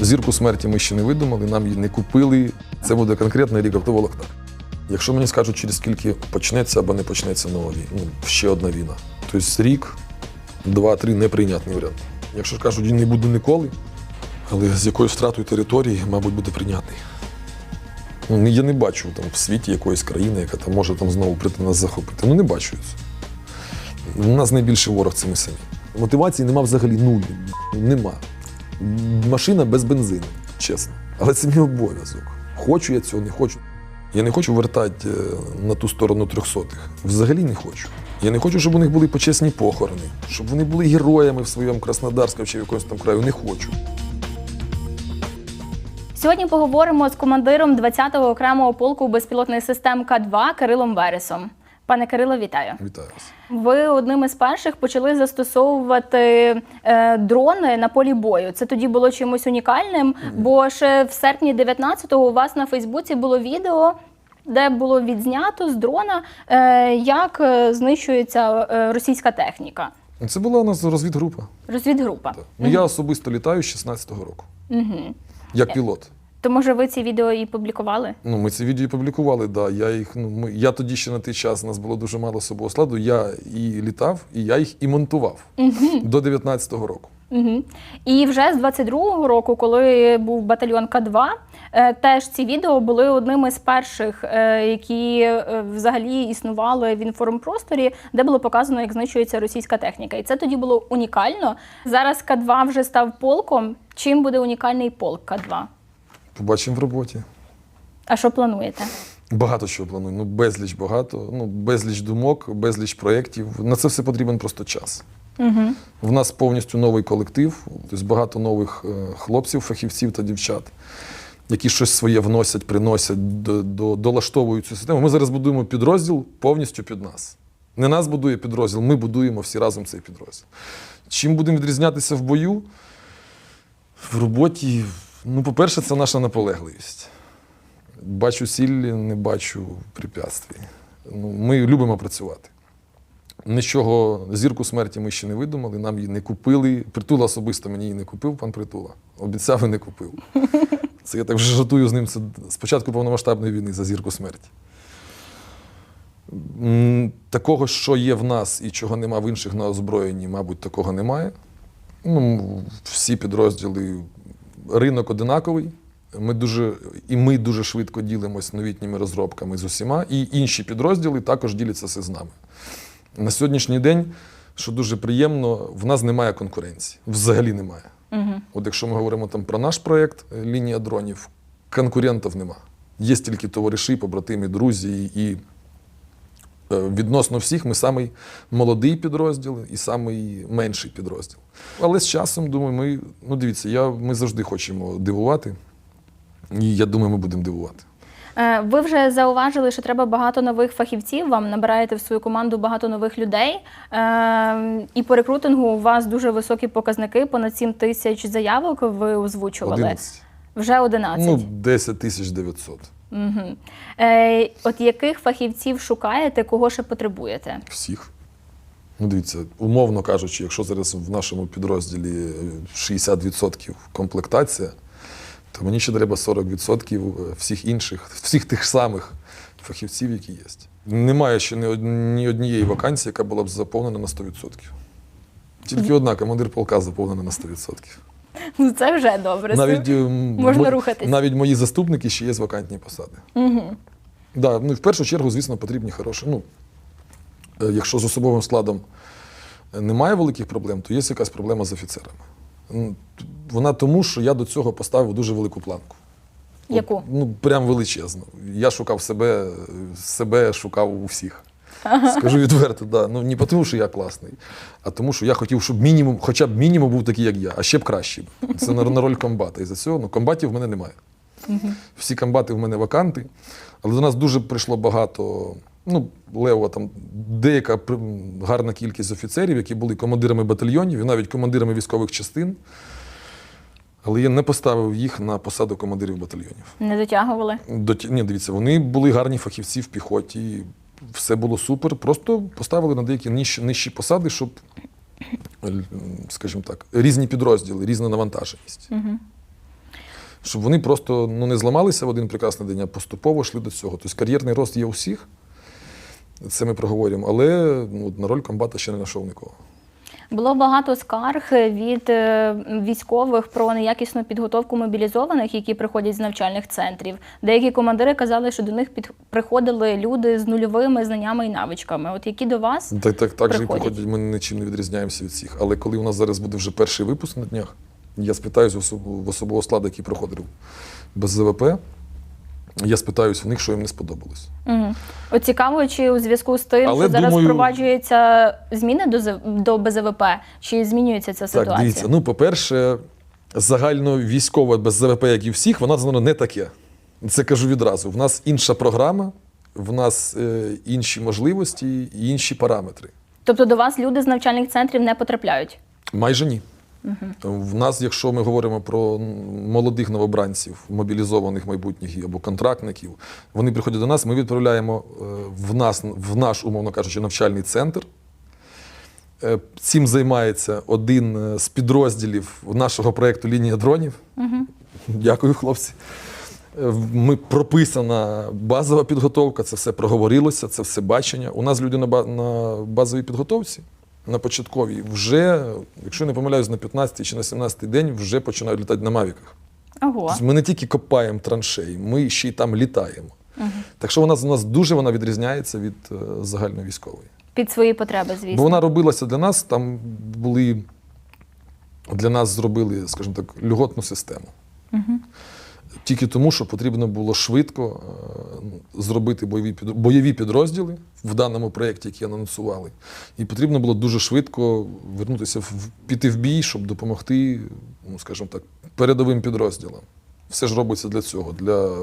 Зірку смерті ми ще не видумали, нам її не купили. Це буде конкретний рік оптоволокна. Якщо мені скажуть, через скільки почнеться або не почнеться нова війна, ну, ще одна війна. Тобто рік, два-три неприйнятний варіант. Якщо ж кажуть, не буде ніколи, але з якою втратою території, мабуть, буде прийнятний. Ну, я не бачу там в світі якоїсь країни, яка там може там знову прийти нас захопити. Ну не бачу. У нас найбільший ворог це ми самі. Мотивації нема взагалі нуль. Нема. Машина без бензину, чесно. Але це мій обов'язок. Хочу я цього, не хочу. Я не хочу вертати е, на ту сторону трьохсотих. Взагалі не хочу. Я не хочу, щоб у них були почесні похорони, щоб вони були героями в своєму Краснодарському чи в якомусь там краю. Не хочу. Сьогодні поговоримо з командиром 20-го окремого полку безпілотних систем К-2 Кирилом Вересом. Пане Кирило, вітаю. Вітаю вас. Ви одним із перших почали застосовувати е, дрони на полі бою. Це тоді було чимось унікальним, бо ще в серпні 19-го у вас на Фейсбуці було відео. Де було відзнято з дрона, е, як е, знищується е, російська техніка, Це була у нас розвідгрупа. розвідгрупа. Так. Ну, Я особисто літаю з 16-го року. Угу. Як пілот. То може ви ці відео і публікували? Ну, ми ці відео і публікували, да. Я їх, ну, ми, я тоді ще на той час, у нас було дуже мало особового складу. Я і літав, і я їх і монтував до 19-го року. Угу. І вже з 22-го року, коли був батальйон К2, е, теж ці відео були одним із перших, е, які е, взагалі існували в інформпросторі, де було показано, як знищується російська техніка. І це тоді було унікально. Зараз К2 вже став полком. Чим буде унікальний полк К2? Побачимо в роботі. А що плануєте? Багато чого планую. Ну, безліч багато, ну, безліч думок, безліч проєктів. На це все потрібен просто час. Угу. В нас повністю новий колектив, тобто багато нових е, хлопців, фахівців та дівчат, які щось своє вносять, приносять, до, до, долаштовують цю систему. Ми зараз будуємо підрозділ повністю під нас. Не нас будує підрозділ, ми будуємо всі разом цей підрозділ. Чим будемо відрізнятися в бою? В роботі, ну, по-перше, це наша наполегливість. Бачу ціль, не бачу препятствий. Ну, ми любимо працювати. Нічого, зірку смерті ми ще не видумали, нам її не купили. Притула особисто мені її не купив, пан Притула. Обіцяв і не купив. Це я так вже жартую з ним це з повномасштабної війни за зірку смерті. Такого, що є в нас і чого нема в інших на озброєнні, мабуть, такого немає. Ну, всі підрозділи, ринок одинаковий. Ми дуже, і ми дуже швидко ділимося новітніми розробками з усіма, і інші підрозділи також діляться це з нами. На сьогоднішній день, що дуже приємно, в нас немає конкуренції. Взагалі немає. Угу. От якщо ми говоримо там про наш проєкт е, лінія дронів, конкурентів нема. Є тільки товариші, побратимі, друзі, і відносно всіх ми самий молодий підрозділ і самий менший підрозділ. Але з часом, думаю, ми, ну дивіться, я, ми завжди хочемо дивувати. І я думаю, ми будемо дивувати. Е, Ви вже зауважили, що треба багато нових фахівців. Вам набираєте в свою команду багато нових людей. Е, І по рекрутингу у вас дуже високі показники. Понад 7 тисяч заявок ви озвучували. 11. Вже 11. Ну, 10 тисяч 900. Угу. Е, От яких фахівців шукаєте, кого ще потребуєте? Всіх. Ну, дивіться, умовно кажучи, якщо зараз в нашому підрозділі е, 60% комплектація, то мені ще треба 40% всіх інших, всіх тих самих фахівців, які є. Немає ще ні однієї вакансії, яка була б заповнена на 100%. Тільки одна командир полка заповнена на 100%. Ну це вже добре. Навіть, е, можна мо- рухатись. навіть мої заступники ще є з вакантні посади. Угу. Да, ну, в першу чергу, звісно, потрібні хороші. Ну, е, якщо з особовим складом е, немає великих проблем, то є якась проблема з офіцерами. Вона тому, що я до цього поставив дуже велику планку. От, Яку? ну, прям величезну. Я шукав себе, е, себе шукав у всіх. Скажу відверто, да. Ну, не тому, що я класний, а тому, що я хотів, щоб мінімум, хоча б мінімум був такий, як я, а ще б кращий. Це на, на роль комбата. І за цього ну, комбатів в мене немає. Всі комбати в мене ваканти, але до нас дуже прийшло багато. Ну, Лева, там деяка гарна кількість офіцерів, які були командирами батальйонів і навіть командирами військових частин. Але я не поставив їх на посаду командирів батальйонів. Не дотягували. До ні, дивіться, вони були гарні фахівці в піхоті, все було супер. Просто поставили на деякі нижчі, нижчі посади, щоб, е, скажімо так, різні підрозділи, різна навантаженість. Угу. Щоб вони просто ну, не зламалися в один прекрасний день, а поступово йшли до цього. Тобто кар'єрний рост є у всіх, це ми проговоримо, але ну, на роль комбата ще не знайшов нікого. Було багато скарг від е, військових про неякісну підготовку мобілізованих, які приходять з навчальних центрів. Деякі командири казали, що до них під приходили люди з нульовими знаннями і навичками. От які до вас Так, так, так же і приходять. ми нічим не відрізняємося від всіх. Але коли у нас зараз буде вже перший випуск на днях, я особ- в особового складу, який проходив без ЗВП, я спитаюсь в них, що їм не сподобалось. Угу. От цікаво, чи у зв'язку з тим, Але що зараз думаю- впроваджуються зміни до до БЗВП, чи змінюється ця ситуація? Так, дивіться, ну, по-перше, загально військове без ЗВП, як і всіх, вона воно не таке. Це кажу відразу. В нас інша програма, в нас е, інші можливості і інші параметри. Тобто до вас люди з навчальних центрів не потрапляють? Майже ні. В нас, якщо ми говоримо про молодих новобранців, мобілізованих майбутніх або контрактників, вони приходять до нас, ми відправляємо е, в, нас, в наш, умовно кажучи, навчальний центр. Е, Цим займається один з підрозділів нашого проєкту Лінія дронів. Дякую, хлопці. Ми прописана базова підготовка, це все проговорилося, це все бачення. У нас люди на базовій підготовці, на початковій, вже, якщо не помиляюсь, на 15 чи на 17 день вже починають літати на мавіках. Ого. Тобто ми не тільки копаємо траншеї, ми ще й там літаємо. Так що вона у нас дуже вона відрізняється від е, загальновійськової. Під свої потреби, звісно. Бо вона робилася для нас, там були для нас зробили, скажімо так, льготну систему. Тільки тому, що потрібно було швидко е, зробити бойові підрозділи в даному проєкті, який анонсували. І потрібно було дуже швидко вернутися, в, піти в бій, щоб допомогти, ну, скажімо так, передовим підрозділам. Все ж робиться для цього, для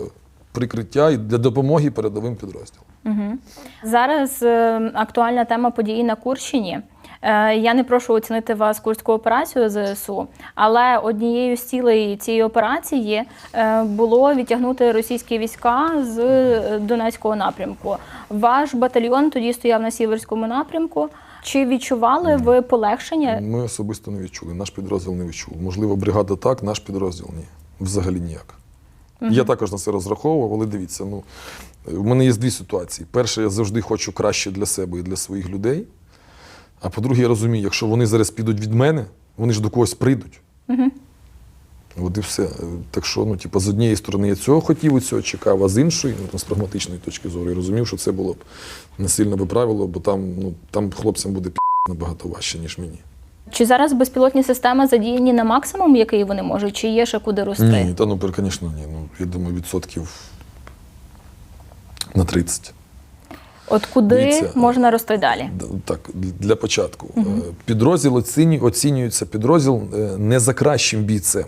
прикриття і для допомоги передовим підрозділам. Угу. Зараз е, актуальна тема події на Курщині. Е, я не прошу оцінити вас курську операцію ЗСУ, але однією з цілей цієї операції е, було відтягнути російські війська з е, Донецького напрямку. Ваш батальйон тоді стояв на сіверському напрямку. Чи відчували ви полегшення? Ми особисто не відчули, наш підрозділ не відчув. Можливо, бригада так, наш підрозділ ні. Взагалі ніяк. Я також на це розраховував, але дивіться, ну, в мене є дві ситуації. Перше, я завжди хочу краще для себе і для своїх людей. А по-друге, я розумію, якщо вони зараз підуть від мене, вони ж до когось прийдуть. От і все. Так що, ну, типу, з однієї сторони я цього хотів, і цього чекав, а з іншої, ну, з прагматичної точки зору, я розумів, що це було б не сильно би правило, бо там, ну, там хлопцям буде пі набагато важче, ніж мені. Чи зараз безпілотні системи задіяні на максимум, який вони можуть, чи є ще куди рости? Ні, та ну, звісно, ні. Ну, я думаю, відсотків на 30. От куди Дивіться, можна рости далі? Так, для початку. Е, Підрозділ оцінює, оцінюється підрозділ е, не за кращим бійцем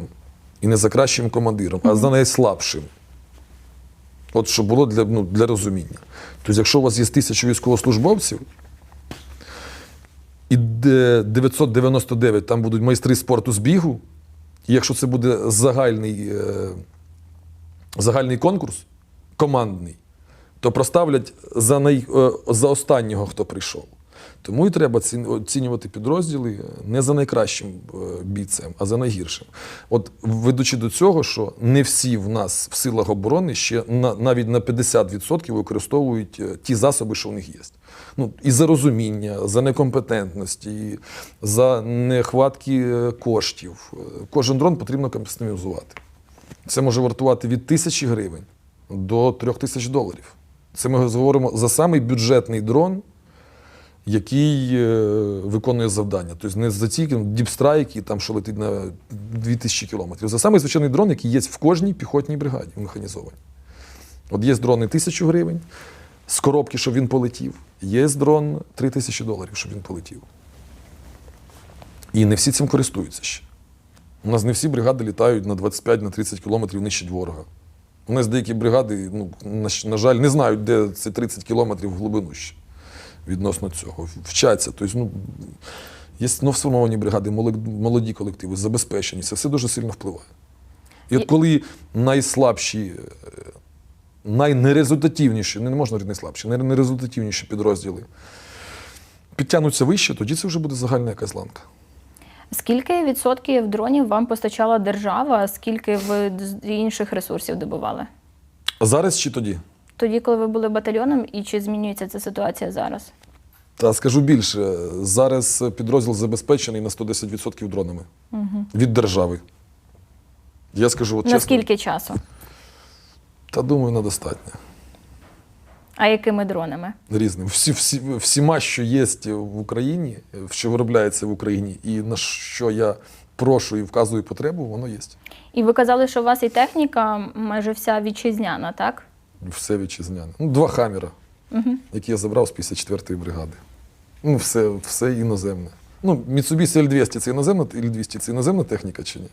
і не за кращим командиром, а за найслабшим. От щоб було для, ну, для розуміння. Тобто, якщо у вас є тисяча військовослужбовців, і 999 там будуть майстри спорту з бігу, і якщо це буде загальний, е, загальний конкурс, командний, то проставлять за, най, е, за останнього, хто прийшов. Тому і треба оцінювати підрозділи не за найкращим е, бійцем, а за найгіршим. От ведучи до цього, що не всі в нас в силах оборони ще на, навіть на 50% використовують е, ті засоби, що в них є. Ну, і за розуміння, за некомпетентності, за нехватки коштів. Кожен дрон потрібно кастомізувати. Це може вартувати від тисячі гривень до трьох тисяч доларів. Це ми говоримо за самий бюджетний дрон, який е, виконує завдання. Тобто не за ті діпстрайк, який там, що летить на 2000 кілометрів. За самий звичайний дрон, який є в кожній піхотній бригаді механізованій. От є дрони 1000 гривень з коробки, щоб він полетів. Є дрон 3000 доларів, щоб він полетів. І не всі цим користуються ще. У нас не всі бригади літають на 25-30 кілометрів нижче ворога. У нас деякі бригади, ну, на, на жаль, не знають, де це 30 кілометрів в глибину ще відносно цього. Вчаться. Тобто, ну, є новосформовані бригади, молоді колективи, забезпечені. Це все дуже сильно впливає. І І- от коли найслабші, е, найнерезультативніші, не можна говорити найслабші, найнерезультативніші підрозділи підтягнуться вище, тоді це вже буде загальна якась ланка. Скільки відсотків дронів вам постачала держава, скільки ви з інших ресурсів добували? Зараз чи тоді? Тоді, коли ви були батальйоном, і чи змінюється ця ситуація зараз? Та скажу більше, зараз підрозділ забезпечений на 110% дронами від держави. Я скажу от На чесно, скільки часу? та думаю, на достатньо. А якими дронами? Різним. Всі, всі, всіма, що є в Україні, що виробляється в Україні, і на що я прошу і вказую потребу, воно є. І ви казали, що у вас і техніка майже вся вітчизняна, так? Все вітчизняне. Ну, два хаміра, які я забрав з 54-ї бригади. Ну, все, все іноземне. Ну, Mitsubishi L200 це іноземна, L200 це іноземна техніка чи ні?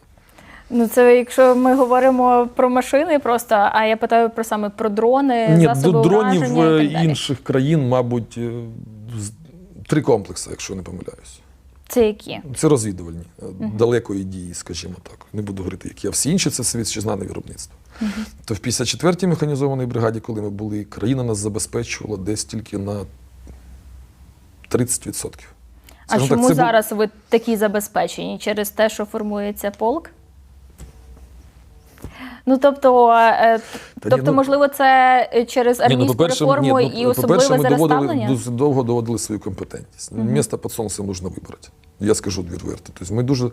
Ну, це якщо ми говоримо про машини просто, а я питаю про саме про дрони, Ні, засоби до дронів ураження і е, так далі. інших країн, мабуть, е, з- три комплекси, якщо не помиляюсь. Це які? Це розвідувальні, е, далекої дії, скажімо так. Не буду говорити, які. А всі інші це все вітчизняне виробництво. То в 54-й механізованій бригаді, коли ми були, країна нас забезпечувала десь тільки на 30%. А Скажімо чому так, це був- зараз ви такі забезпечені? Через те, що формується полк? Ну, тобто, е, Та ні, тобто, ну- можливо, це е, через Ні, ну, армійську реформу ні, ну, і особливе по-перше, ми зараз доводили, ставлення? дуже довго доводили свою компетентність. Місто під сонцем можна вибрати. Я скажу відверто. Тобто ми дуже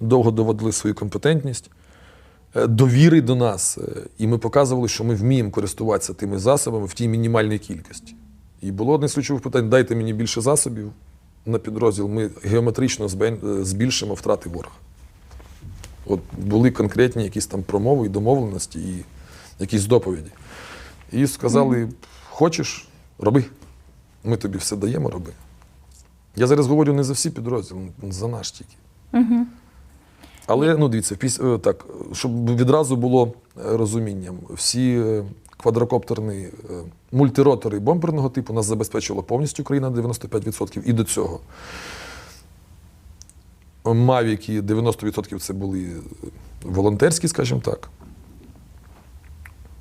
довго доводили свою компетентність, е, довіри до нас. е, І ми показували, що ми вміємо користуватися тими засобами в тій мінімальній кількості. І було одне з ключових питань: дайте мені більше засобів на підрозділ, ми геометрично е, збільшимо втрати ворога. От були конкретні якісь там промови і домовленості, і якісь доповіді. І сказали: хочеш, роби. Ми тобі все даємо, роби. Я зараз говорю не за всі підрозділи, за наш тільки. Угу. Але ну дивіться, е, так, щоб відразу було е, розумінням, всі е, квадрокоптерні мультиротори бомберного типу нас забезпечила повністю Україна 95% і до цього. Мавіки 90% це були е, волонтерські, скажімо так.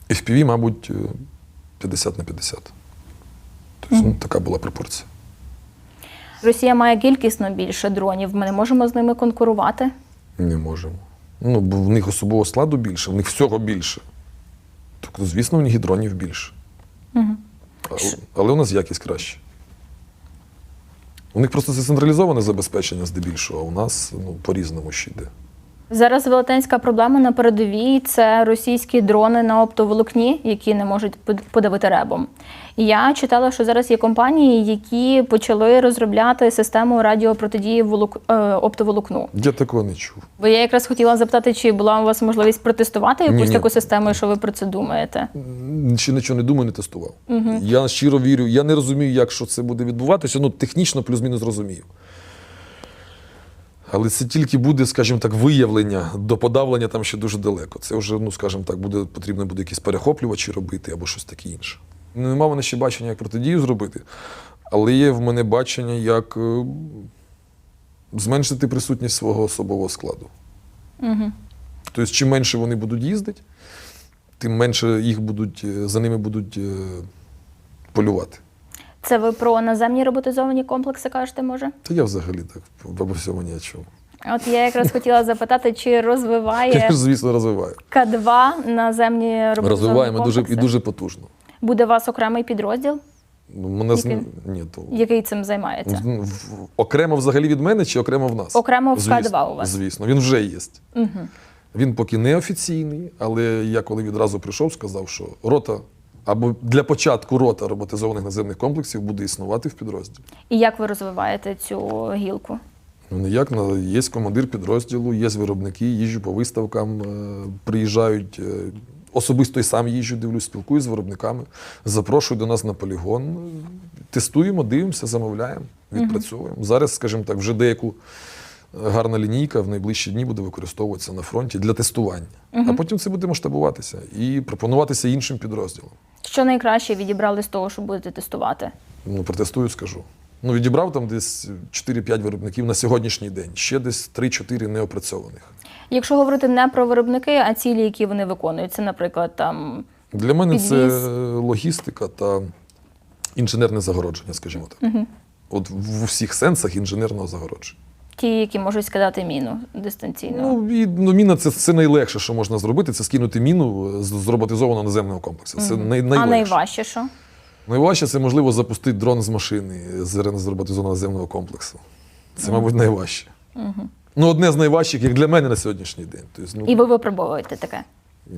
FPV, мабуть, е, 50 на 50. Тобто, ну, така була пропорція. Росія має кількісно більше дронів. Ми не можемо з ними конкурувати. Не можемо. Ну, бо в них особового складу більше, в них всього більше. Тобто, звісно, в них і дронів більше. Угу. Але, але у нас якість краще. У них просто це централізоване забезпечення здебільшого, а у нас ну, по-різному ще йде. Зараз велетенська проблема на передовій це російські дрони на оптоволокні, які не можуть под- подавити ребом. Я читала, що зараз є компанії, які почали розробляти систему радіопротидії волок... е, оптоволокну. Я такого не чув. Бо я якраз хотіла запитати, чи була у вас можливість протестувати якусь Ні-ні. таку систему, і що ви про це думаєте? Ще нічого не думаю, не тестував. Я щиро вірю. Я не розумію, як що це буде відбуватися. Ну, технічно плюс-мінус розумію. Але це тільки буде, скажімо так, виявлення до подавлення там ще дуже далеко. Це вже, ну скажімо так, буде потрібно буде якісь перехоплювачі робити або щось таке інше. Нема в мене ще бачення, як протидію зробити, але є в мене бачення, як е, зменшити присутність свого особового складу. Угу. Тобто, чим менше вони будуть їздити, тим менше їх будуть, е, за ними будуть е, полювати. Це ви про наземні роботизовані комплекси кажете, може? Та я взагалі так по всьому ні о чому. От я якраз хотіла запитати, чи Я розвиває ж, звісно, розвиваю. К2 наземні роботизовані Розвиваємо дуже, і дуже потужно. Буде у вас окремий підрозділ, Ну, Мене з- Який? ні, то який цим займається? в- окремо взагалі від мене чи окремо в нас? Окремо в Звісно, К2 у вас? Звісно, він вже є. Угу. Він поки не офіційний, але я коли відразу прийшов, сказав, що рота або для початку рота роботизованих наземних комплексів буде існувати в підрозділі. І як ви розвиваєте цю гілку? Ну, ніяк, на- є командир підрозділу, є виробники, їжджу по виставкам, е, приїжджають. е, Особисто й сам їжджу, дивлюсь, спілкуюсь з виробниками, запрошую до нас на полігон. Тестуємо, дивимося, замовляємо, відпрацьовуємо. Зараз, скажімо так, вже деяку гарна лінійка в найближчі дні буде використовуватися на фронті для тестування. А потім це буде масштабуватися і пропонуватися іншим підрозділам. Що найкраще відібрали з того, що будете тестувати? Ну, протестую, скажу. Ну, відібрав там десь 4-5 виробників на сьогоднішній день, ще десь 3-4 неопрацьованих. Якщо говорити не про виробники, а цілі, які вони виконують, це, наприклад, там Для мене це логістика та інженерне загородження, скажімо так. От в усіх сенсах інженерного загородження. Ті, які можуть скидати міну дистанційно. Ну, і, ну, міна це, це найлегше, що можна зробити, це скинути міну з, з роботизованого наземного комплексу. Це най, а найважче що? Найважче це можливо запустити дрон з машини з, роботизованого наземного комплексу. Це, мабуть, найважче. Ну, одне з найважчих, як для мене на сьогоднішній день. Тобто, ну, І ви випробовуєте таке.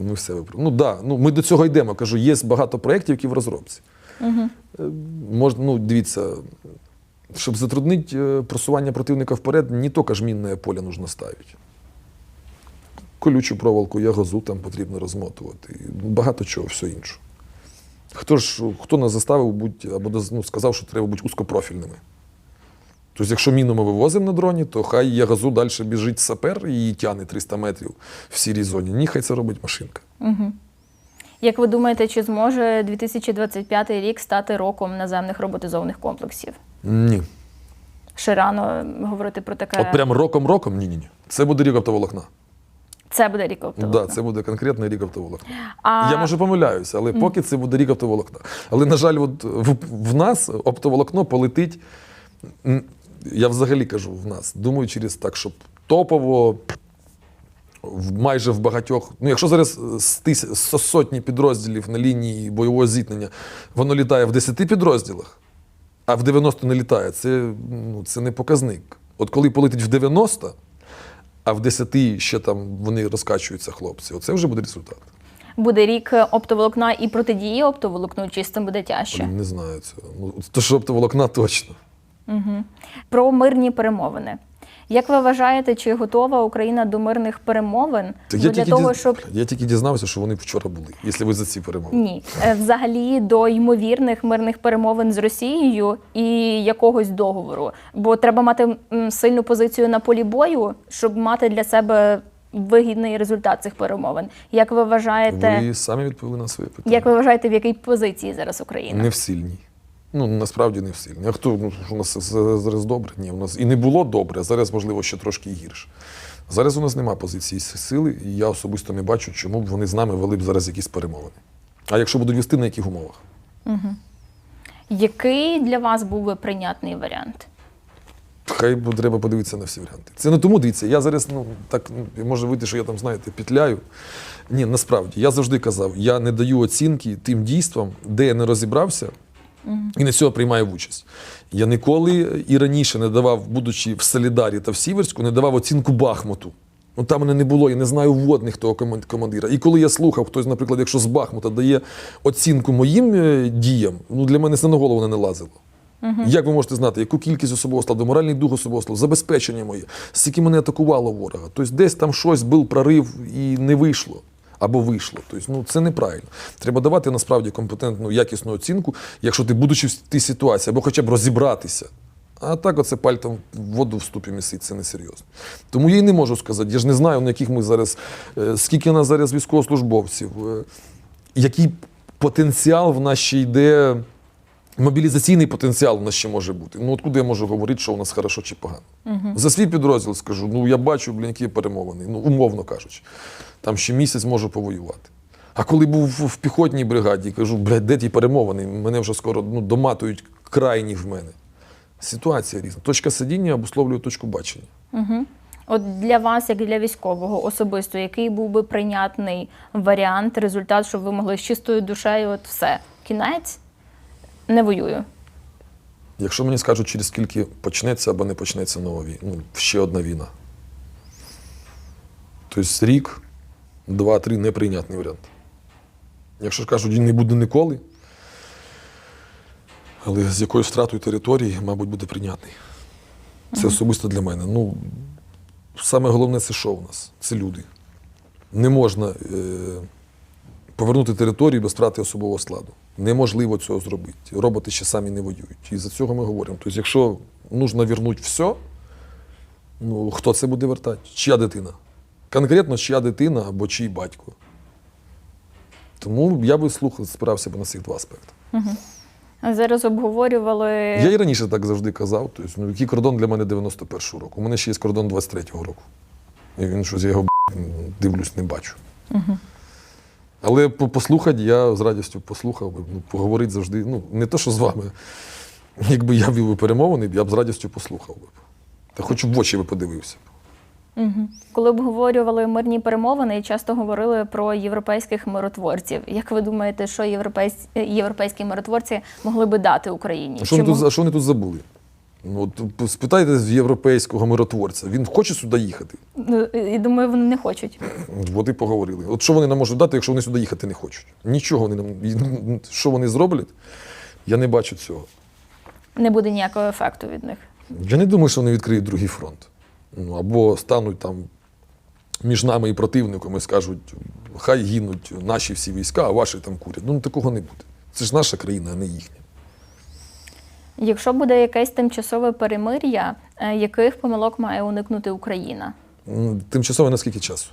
Ми все виправ... Ну да, ну ми до цього йдемо. Кажу, є багато проєктів, які в розробці. Угу. Можна, ну, дивіться, щоб затруднити е, просування противника вперед, не тільки ж мінне поле нужно ставити. Колючу проволоку, ягозу там потрібно розмотувати. Багато чого, все інше. Хто ж хто нас заставив бути, або ну, сказав, що треба бути узкопрофільними? Тобто, якщо міну ми вивозимо на дроні, то хай ягозу далі біжить сапер і її тягне 300 метрів в сірій зоні. Ні, хай це робить машинка. Як ви думаєте, чи зможе 2025 рік стати роком наземних роботизованих комплексів? Ні. Ще рано говорити про таке. От прям роком-роком ні, ні, ні. Це буде рік оптоволокна. Це буде рік оптоволокна. да, це буде конкретний рік оптоволокна. А Я може помиляюся, але поки це буде рік оптоволокна. Але, на жаль, от в, в нас оптоволокно полетить. Я взагалі кажу в нас. Думаю, через так, щоб топово. В майже в багатьох. Ну, якщо зараз з, тис, з сотні підрозділів на лінії бойового зіткнення воно літає в 10 підрозділах, а в 90 не літає, це, ну, це не показник. От коли полетить в 90, а в 10 ще там вони розкачуються хлопці, оце вже буде результат. буде рік оптоволокна і протидії оптоволокну, чи з цим буде тяжче? Не знаю цього. Ну, то, що оптоволокна точно. Про мирні перемовини. Як ви вважаєте, чи готова Україна до мирних перемовин Ну, для того, діз- щоб я тільки дізнався, що вони вчора були, якщо ви за ці перемови. ні, е, взагалі до ймовірних мирних перемовин з Росією і якогось договору? Бо треба мати сильну позицію на полі бою, щоб мати для себе вигідний результат цих перемовин. Як ви вважаєте, Ви самі відповіли на своє питання. як ви вважаєте, в якій позиції зараз Україна? Не в сильній. Ну, насправді не в сильній. А хто ну, у нас зараз добре? Ні, у нас і не було добре, а зараз, можливо, ще трошки гірше. Зараз у нас немає позиції сили, і я особисто не бачу, чому б вони з нами вели б зараз якісь перемовини. А якщо будуть вести, на яких умовах? Який для вас був би прийнятний варіант? Хай бо треба подивитися на всі варіанти. Це не тому дивіться. Я зараз, ну так ну, може вийти, що я там, знаєте, петляю. Ні, насправді я завжди казав, я не даю оцінки тим дійствам, де я не розібрався, і на цього приймаю участь. Я ніколи і раніше не давав, будучи в Солідарі та в Сіверську, не давав оцінку Бахмуту. Ну там мене не було, я не знаю вводних того коман- командира. І коли я слухав, хтось, наприклад, якщо з Бахмута дає оцінку моїм е, діям, ну для мене це на голову не лазило. Як ви можете знати, яку кількість особового складу, моральний дух особового складу, забезпечення моє, скільки мене атакувало ворога? Тобто десь там щось був прорив і не вийшло. Або вийшло. Тобто, ну це неправильно. Треба давати насправді компетентну, якісну оцінку, якщо ти, будучи в тій ситуації, або хоча б розібратися. А так, оце пальтом в воду в ступі місить, це несерйозно. Тому я й не можу сказати. Я ж не знаю, на яких ми зараз, е, скільки нас зараз військовослужбовців, е, який потенціал в нас ще йде. Мобілізаційний потенціал у нас ще може бути. Ну, откуди я можу говорити, що у нас хорошо чи погано? За свій підрозділ скажу, ну я бачу, блін, які перемовини, ну, умовно кажучи. Там ще місяць можу повоювати. А коли був в піхотній бригаді, кажу, блядь, де ті перемовини? Мене вже скоро ну, доматують крайні в мене. Ситуація різна. Точка сидіння обусловлює точку бачення. От для вас, як для військового особисто, який був би прийнятний варіант, результат, щоб ви могли з чистою душею, от все, кінець, не воюю. Якщо мені скажуть, через скільки почнеться або не почнеться нова війна, ну, ще одна війна. Тобто рік, два-три неприйнятний варіант. Якщо ж кажуть, не буде ніколи, але з якоюсь втратою території, мабуть, буде прийнятний. Це особисто для мене. Ну, саме головне це що у нас? Це люди. Не можна е, повернути територію без втрати особового складу. Неможливо цього зробити. Роботи ще самі не воюють. І за цього ми говоримо. Тобто, якщо потрібно вернути все, ну хто це буде вертати? Чия дитина? Конкретно чия дитина або чий батько. Тому я би слухав, спирався б на цих два аспекти. Зараз обговорювали Я і раніше так завжди казав. Тобто, ну, який кордон для мене 91-го року. У мене ще є кордон 23-го року. І він щось я його дивлюсь, не бачу. Але послухати я з радістю послухав би, ну, поговорити завжди. Ну, не то, що з вами. Якби я вів би перемовини, я б з радістю послухав би. Та хоч в очі би подивився. Угу. Коли обговорювали мирні перемовини, часто говорили про європейських миротворців. Як ви думаєте, що європейсь... європейські миротворці могли би дати Україні? А що, вони тут, а що вони тут забули? Ну, от спитайте з європейського миротворця, він хоче сюди їхати? Ну, і думаю, вони не хочуть. От і поговорили. От що вони нам можуть дати, якщо вони сюди їхати не хочуть? Нічого вони нам. Що вони зроблять? Я не бачу цього. Не буде ніякого ефекту від них. Я не думаю, що вони відкриють другий фронт. Ну, або стануть там між нами і противником і скажуть, хай гинуть наші всі війська, а ваші там курять. Ну, такого не буде. Це ж наша країна, а не їхня. Якщо буде якесь тимчасове перемир'я, е, яких помилок має уникнути Україна? М, Тимчасово на скільки часу?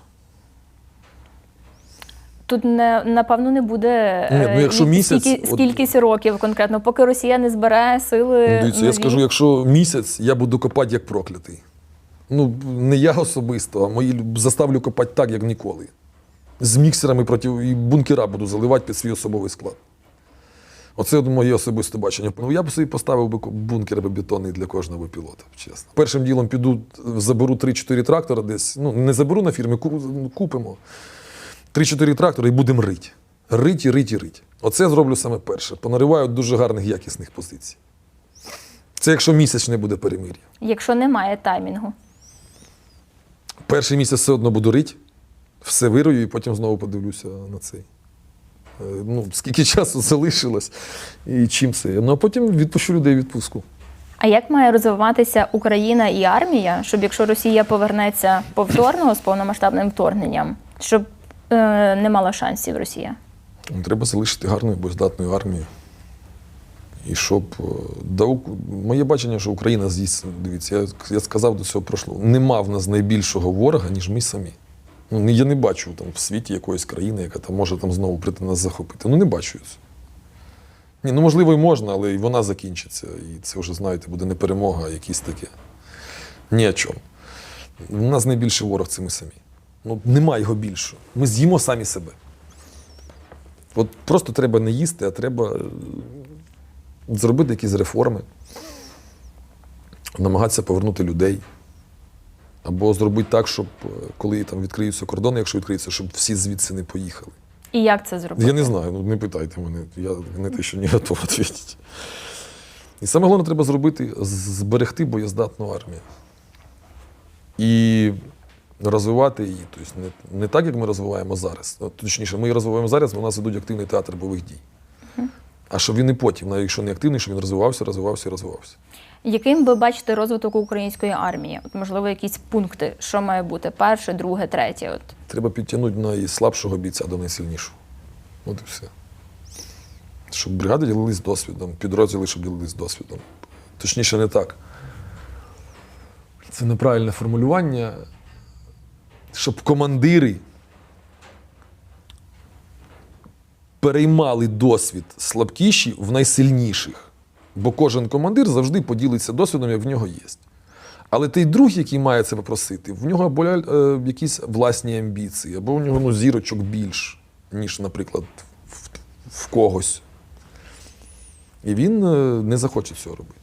Тут не напевно не буде Ні, ну, е, якщо місяць, скільки, от- скількись років конкретно, поки Росія не збере сили. Ну, Дивіться, я скажу, якщо місяць, я буду копати як проклятий. Ну, не я особисто, а мої заставлю копати так, як ніколи. З міксерами проти і бункера буду заливати під свій особовий склад. Оце моє особисте бачення. Ну, я б собі поставив би бункер би бетонний для кожного пілота, чесно. Першим ділом піду, заберу 3-4 трактора десь. Ну, не заберу на фірмі, купимо. 3-4 трактори і будемо рить. Рить і рить і рить. Оце зроблю саме перше. Понариваю дуже гарних якісних позицій. Це якщо місяць не буде перемир'я. Якщо немає таймінгу. Перший місяць все одно буду рить, все вирою і потім знову подивлюся на цей. Е, Ну, скільки часу залишилось і чим це. Ну а потім відпущу людей відпустку. А як має розвиватися Україна і армія, щоб якщо Росія повернеться повторно з повномасштабним вторгненням, щоб е, не мала шансів Росія? Ну, Треба залишити гарною боєздатною армію. І щоб е, да, моє бачення, що Україна з'їсть, дивіться, я, я сказав до цього прошлого, нема в нас найбільшого ворога, ніж ми самі. Ну, я не бачу там в світі якоїсь країни, яка там може там знову прийти нас захопити. Ну не бачу. Ні, ну можливо, і можна, але і вона закінчиться. І це вже, знаєте, буде не перемога, а якісь таке. Ні о чому. У нас найбільший ворог це ми самі. Ну, нема його більшого. Ми з'їмо самі себе. От просто треба не їсти, а треба е, зробити якісь реформи, намагатися повернути людей. Або зробити так, щоб е, коли там відкриються кордони, якщо відкриються, щоб всі звідси не поїхали. І як це зробити? Я не знаю, ну не питайте мене, я не те, що не готовий відповідати. І саме головне треба зробити зберегти боєздатну армію. І розвивати її. Тобто не, не так, як ми розвиваємо зараз. Ну, Точніше, ми її розвиваємо зараз, бо у нас ідуть активний театр бойових дій. А щоб він і потім, навіть якщо не активний, щоб він розвивався, розвивався і розвивався. Яким ви бачите розвиток української армії? От, можливо, якісь пункти, що має бути перше, друге, третє. От. Треба підтягнути найслабшого бійця до найсильнішого. От і все. Щоб бригади ділились досвідом, підрозділи, щоб ділились досвідом. Точніше, не так. Це неправильне формулювання. Щоб командири переймали досвід слабкіші в найсильніших. Бо кожен командир завжди поділиться досвідом, як в нього є. Але той друг, який має це попросити, в нього або е, якісь власні амбіції, або у нього ну, зірочок більш, ніж, наприклад, в, в когось. І він е, не захоче цього робити.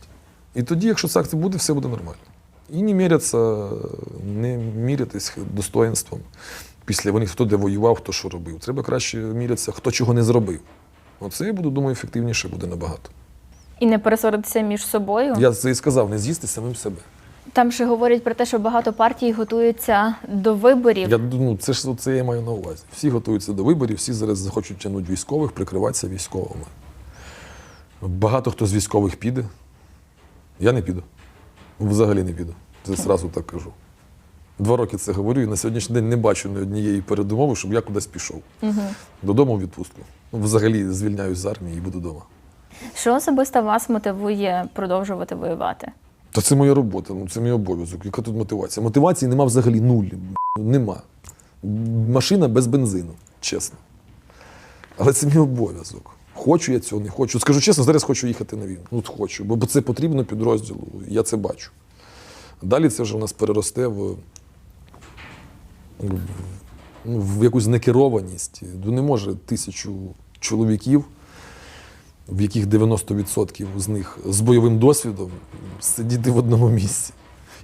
І тоді, якщо так це буде, все буде нормально. І не міряться, не мірятись достоинством. Після вони хто де воював, хто що робив. Треба краще мірятися, хто чого не зробив. Оце, я буду, думаю, ефективніше буде набагато. І не пересваритися між собою. Я це і сказав, не з'їсти самим себе. Там ще говорять про те, що багато партій готуються до виборів. Я ну, це ж це я маю на увазі. Всі готуються до виборів, всі зараз захочуть тягнути військових, прикриватися військовими. Багато хто з військових піде. Я не піду. Взагалі не піду. Це зразу так кажу. Два роки це говорю, і на сьогоднішній день не бачу ні однієї передумови, щоб я кудись пішов. Додому в відпустку. Взагалі звільняюсь з армії і буду вдома. Що особисто вас мотивує продовжувати воювати? Та це моя робота, ну це мій обов'язок. Яка тут мотивація? Мотивації нема взагалі нуль. Нема. Машина без бензину, чесно. Але це мій обов'язок. Хочу я цього, не хочу. Скажу чесно, зараз хочу їхати на війну. Ну, хочу, бо це потрібно підрозділу, я це бачу. Далі це вже у нас переросте в, в, ну, в якусь некерованість. Ну, не може тисячу чоловіків в яких 90% з них з бойовим досвідом сидіти в одному місці.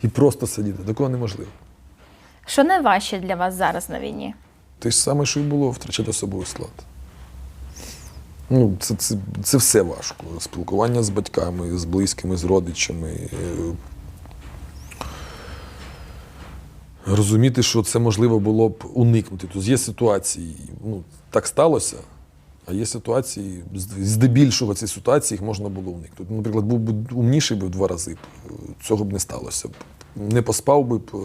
і просто сидіти. Такого неможливо. Що найважче для вас зараз на війні? Те ж саме, що і було, втрачати особовий склад. Ну, це, це, це все важко. Спілкування з батьками, з близькими, з родичами. Розуміти, що це можливо було б уникнути. Тобто є ситуації, ну, так сталося, а є ситуації, здебільшого ці ситуації їх можна було уникнути. Наприклад, був би умніший би в два рази, е, цього б не сталося. Не поспав би б е,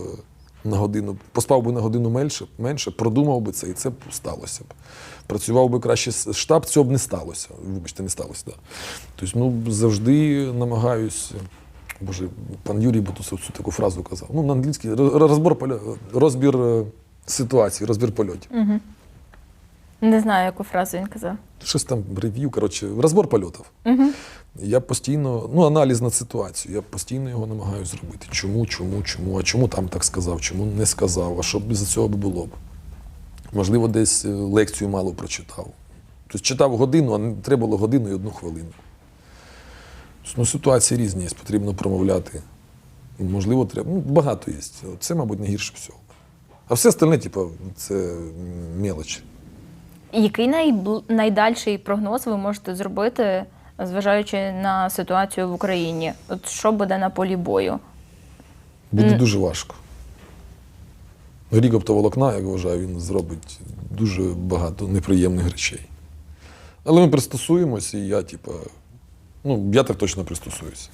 на годину, поспав би на годину менше, менше, продумав би це, і це б сталося б. Працював би краще штаб, цього б не сталося. Вибачте, не сталося. Да. Тобто, ну, завжди намагаюсь. Боже, пан Юрій Бутусов цю таку фразу казав. Ну, на англійській роз- розбор розбір е, ситуації, розбір польотів. Не знаю, яку фразу він казав. Щось там рев'ю, коротше, розбор польотів. Угу. Я постійно, ну, аналіз на ситуацію, я постійно його намагаюся зробити. Чому, чому, чому, а чому там так сказав, чому не сказав, а що б за цього було б. Можливо, десь е, лекцію мало прочитав. Тобто читав годину, а не треба було годину і одну хвилину. Ну, ситуації різні є, потрібно промовляти. Можливо, треба. Ну, багато є. Це, мабуть, найгірше всього. А все остальне, типу, це мелочі. Який найбл... найдальший прогноз ви можете зробити, зважаючи на ситуацію в Україні? От що буде на полі бою? Буде Мгм. дуже важко. Рік оптоволокна, як вважаю, він зробить дуже багато неприємних речей. Але ми пристосуємося, і я, типа, ну, я так точно пристосуюся.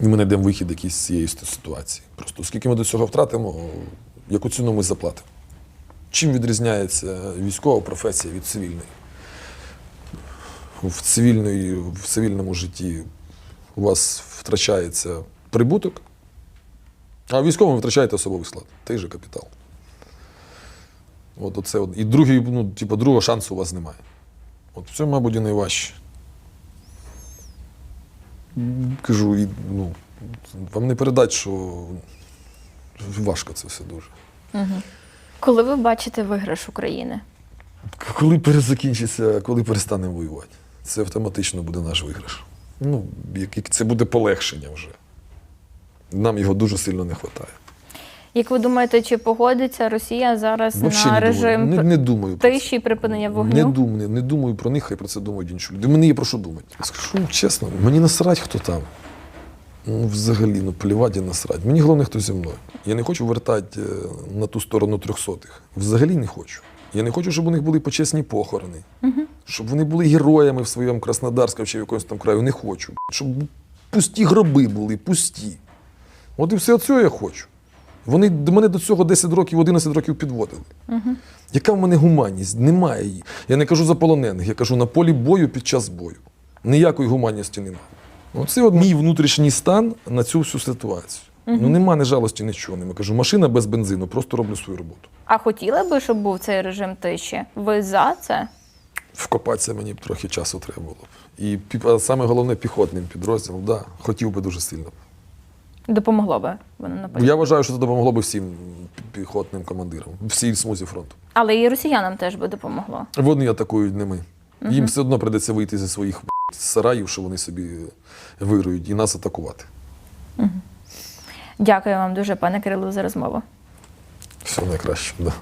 І ми знайдемо вихід якийсь з цієї ситуації. Просто оскільки ми до цього втратимо, яку ціну ми заплатимо? Чим відрізняється військова професія від цивільної? В, цивільної, в цивільному житті у вас втрачається прибуток, а в військовому втрачаєте особовий склад, той же капітал. От оце, от. І другий, ну, типу, другого шансу у вас немає. От в мабуть, і найважче. Кажу, і, ну, вам не передати, що важко це все дуже. Коли ви бачите виграш України? Коли перезакінчиться, коли перестанемо воювати, це автоматично буде наш виграш. Ну, це буде полегшення вже. Нам його дуже сильно не вистачає. Як ви думаєте, чи погодиться Росія зараз Вообще на не режим думаю. Не, не думаю тиші і припинення Не вогню? думаю, не думаю про них, хай про це думають інші люди. Мені є про що думати. Скажу чесно, мені насрать, хто там. Ну, взагалі, ну плівати і насрать. Мені головне, хто зі мною. Я не хочу вертати е, на ту сторону трьохсотих. Взагалі не хочу. Я не хочу, щоб у них були почесні похорони, щоб вони були героями в своєму Краснодарському чи в якомусь там краю. Не хочу. Щоб пусті гроби були, пусті. От і все цього я хочу. Вони до мене до цього 10 років, 11 років підводили. Яка в мене гуманність? Немає її. Я не кажу за полонених, я кажу на полі бою під час бою. Ніякої гуманності немає. Оце от мій внутрішній стан на цю всю ситуацію. Ну нема ні жалості, нічого. Я кажу, машина без бензину, просто роблю свою роботу. А хотіли би, щоб був цей режим тиші? Ви за це? Вкопатися мені б трохи часу треба було. б. І а саме головне піхотним підрозділом, да, хотів би дуже сильно. Допомогло би воно на полі. Я вважаю, що це допомогло б всім піхотним командирам, всій смузі фронту. Але і росіянам теж би допомогло. Вони атакують не ми. Їм все одно прийдеться вийти зі своїх сараїв, що вони собі вирують, і нас атакувати. Дякую вам дуже, пане Кирилу, за розмову. Все найкраще. Да.